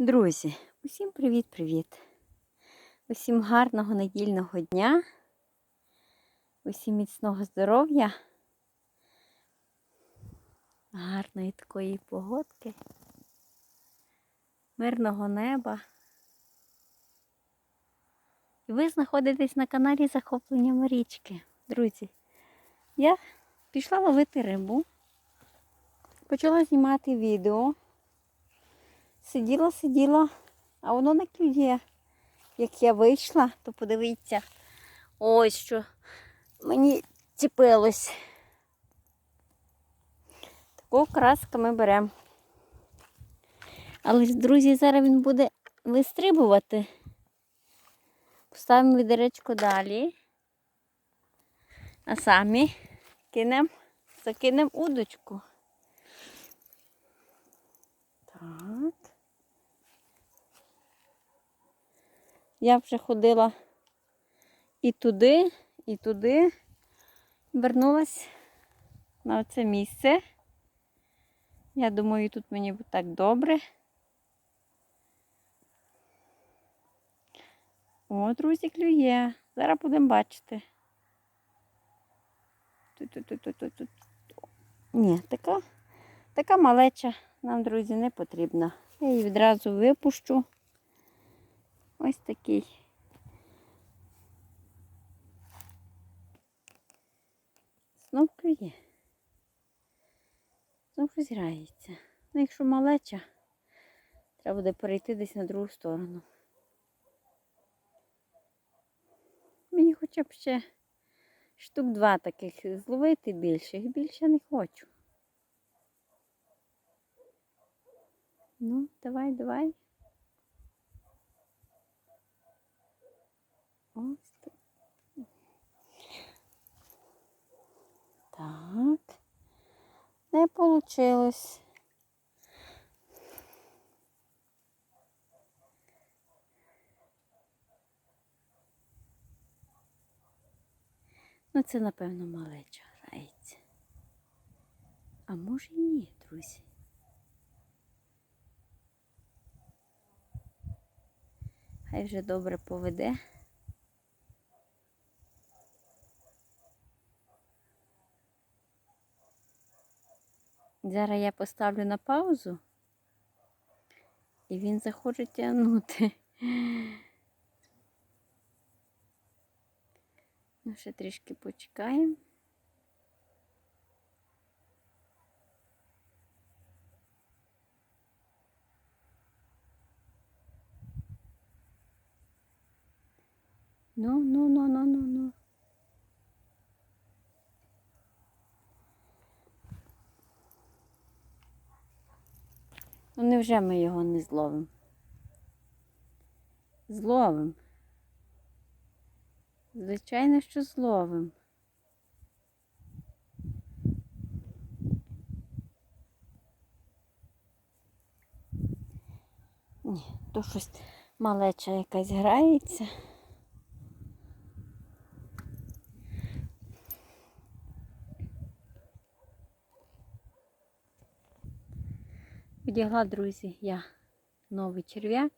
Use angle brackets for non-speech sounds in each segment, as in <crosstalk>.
Друзі, усім привіт-привіт! Усім гарного недільного дня, усім міцного здоров'я, гарної такої погодки, мирного неба. І ви знаходитесь на каналі Захоплення Марічки. Друзі, я пішла ловити рибу, почала знімати відео. Сиділа, сиділа, а воно не клює. Як я вийшла, то подивіться, ось що мені ціпилось. Таку краска ми беремо. Але, друзі, зараз він буде вистрибувати. Поставимо відеречко далі. А самі кинемо, закинемо удочку. Так. Я вже ходила і туди, і туди. Вернулась на це місце. Я думаю, тут мені буде так добре. О, друзі, клює. Зараз будемо бачити. Тут-тут-тут-тут-тут. Ні, така, така малеча нам, друзі, не потрібна. Я її відразу випущу. Ось такий. Знов клює. Знов щось. Ну, якщо малеча, треба буде перейти десь на другу сторону. Мені хоча б ще штук два таких зловити більших. Більше не хочу. Ну, давай, давай. Ось так. Не получилось. Ну, це, напевно, малеча грається. А може і ні, друзі. Хай вже добре поведе. Зараз я поставлю на паузу і він захоче тягнути. <laughs> Ну, ще трішки почекаємо. Ну, ну, ну, ну, ну, ну. Ну невже ми його не зловимо? Зловимо. Звичайно, що зловимо. Ні, то щось малеча якась грається. Відігла, друзі, я новий черв'як.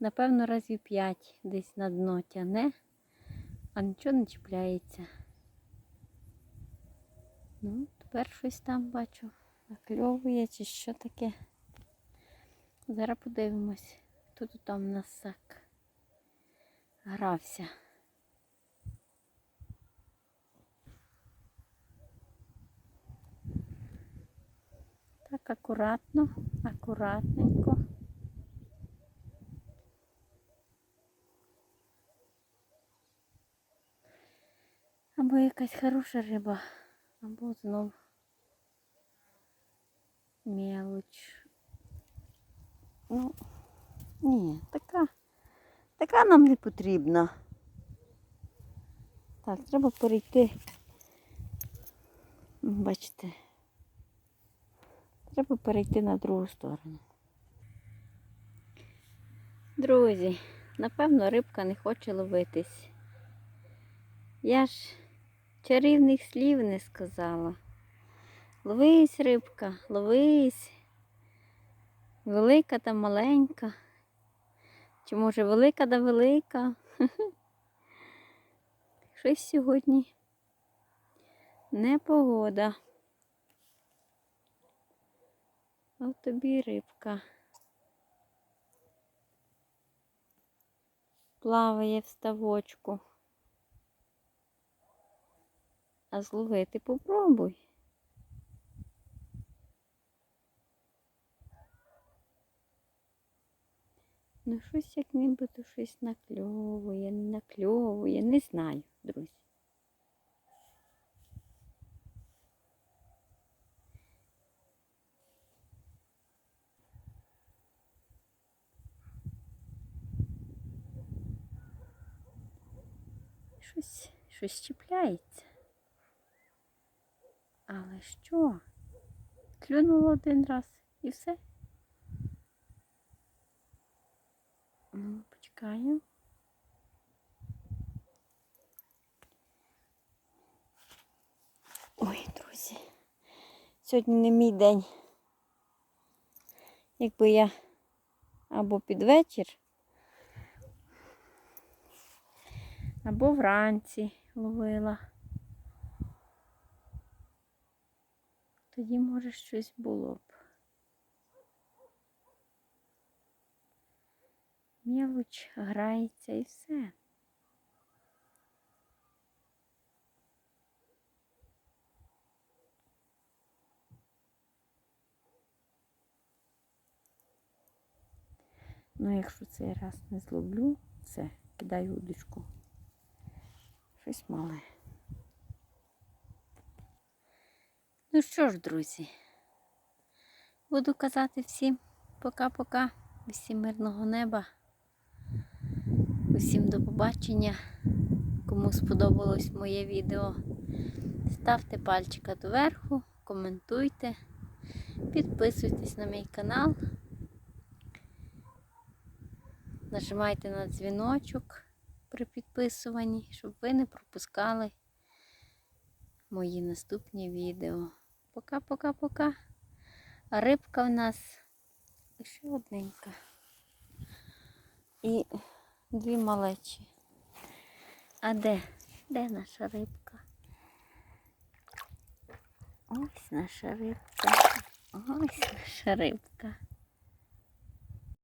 Напевно, разів 5 десь на дно тяне, а нічого не чіпляється. Ну, тепер щось там бачу, накльовує чи що таке. Зараз подивимось. Тут там у нас сак грався. Так, акуратно, акуратненько. Або якась хороша риба, або знов мелоч. Ну, ні, така, така нам не потрібна. Так, треба перейти. Бачите, треба перейти на другу сторону. Друзі, напевно, рибка не хоче ловитись. Я ж чарівних слів не сказала. Ловись, рибка, ловись. Велика та маленька. Чи може велика да велика? <laughs> Щось сьогодні непогода. От тобі рибка. Плаває в ставочку. А зловити попробуй. Ну, щось як нібито щось накльовує, не накльовує, не знаю, друзі. Щось, щось чіпляється. Але що? Клюнуло один раз і все. Ну, почекаю. Ой, друзі, сьогодні не мій день. Якби я або під вечір, або вранці ловила. Тоді, може, щось було б. Мілоч грається і все. Ну, якщо цей раз не зловлю, все, кидаю удочку. Щось мале. Ну що ж, друзі, буду казати всім пока-пока, всім мирного неба. Усім до побачення. Кому сподобалось моє відео, ставте пальчика доверху, коментуйте, підписуйтесь на мій канал, нажимайте на дзвіночок при підписуванні, щоб ви не пропускали мої наступні відео. Пока-пока-пока. А рибка в нас лише одненька. І дві малечі. А де? Де наша рибка? Ось наша рибка. Ось наша рибка.